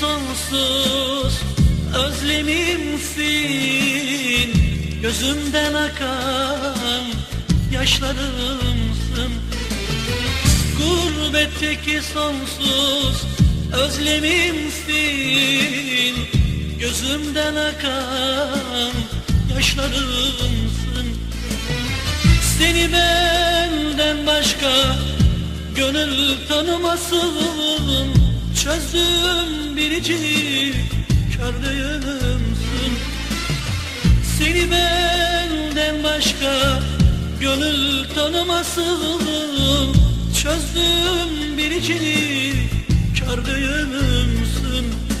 sonsuz. Özlemimsin Gözümden akan yaşlarımsın. Gurbetteki sonsuz özlemimsin Gözümden akan yaşlarımsın. Seni benden başka gönül tanımasın Çözdüm biricik kördüğümsün Seni benden başka gönül tanımasın. Çözdüm biricik kördüğümsün Sanadır,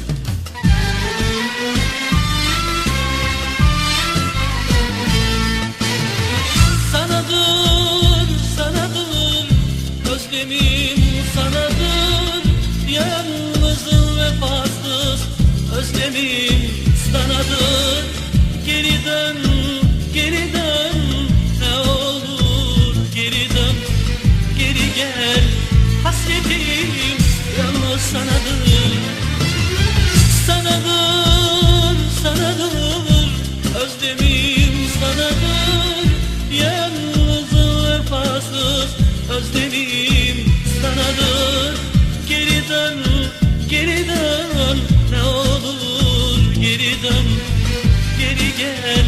Geri gel.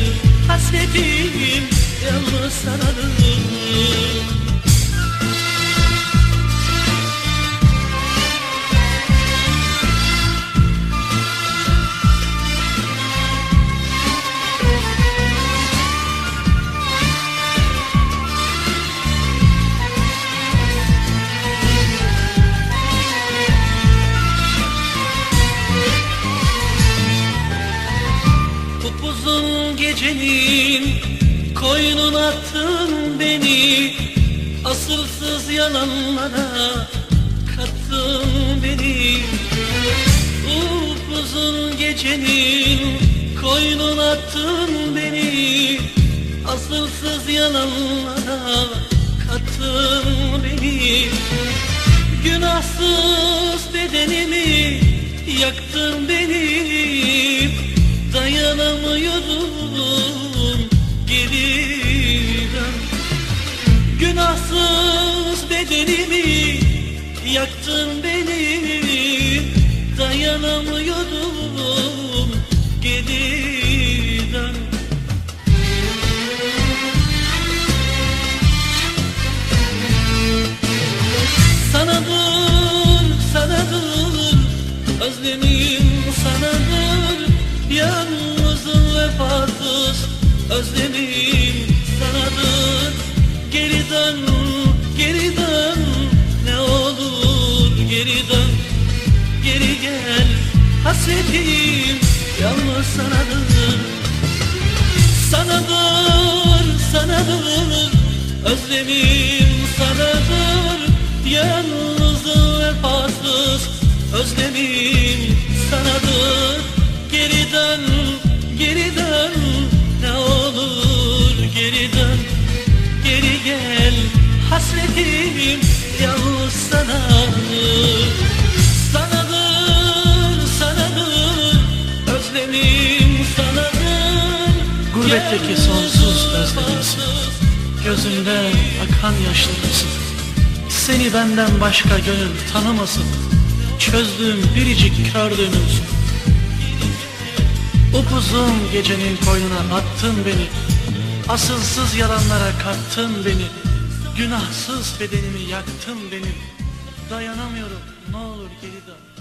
Hasretim yalnız sanadır gecenin koynuna attın beni Asılsız yalanlara kattın beni. Upuzun gecenin koynuna attın beni Asılsız yalanlara kattın beni. Günahsız bedenimi yaktın beni Dayanamıyorum yaktın beni Dayanamıyorum geri dön Sanadır, sanadır Özlemim sanadır Yalnızım vefasız Özlemim Hasretim yalnız sanadır Sanadır, sanadır Özlemim sanadır Yalnızım vefasız Özlemim sanadır Geri dön, geri dön Ne olur geri dön Geri gel Hasretim yalnız Sanadır, Gurbetteki sonsuz özlemimsin. Gözünden akan yaşlarımsın. Seni benden başka gönül tanımasın. Çözdüğüm biricik kördüğümüzsün Upuzun gecenin koynuna attın beni. Asılsız yalanlara kattın beni. Günahsız bedenimi yaktın benim Dayanamıyorum ne olur geri dön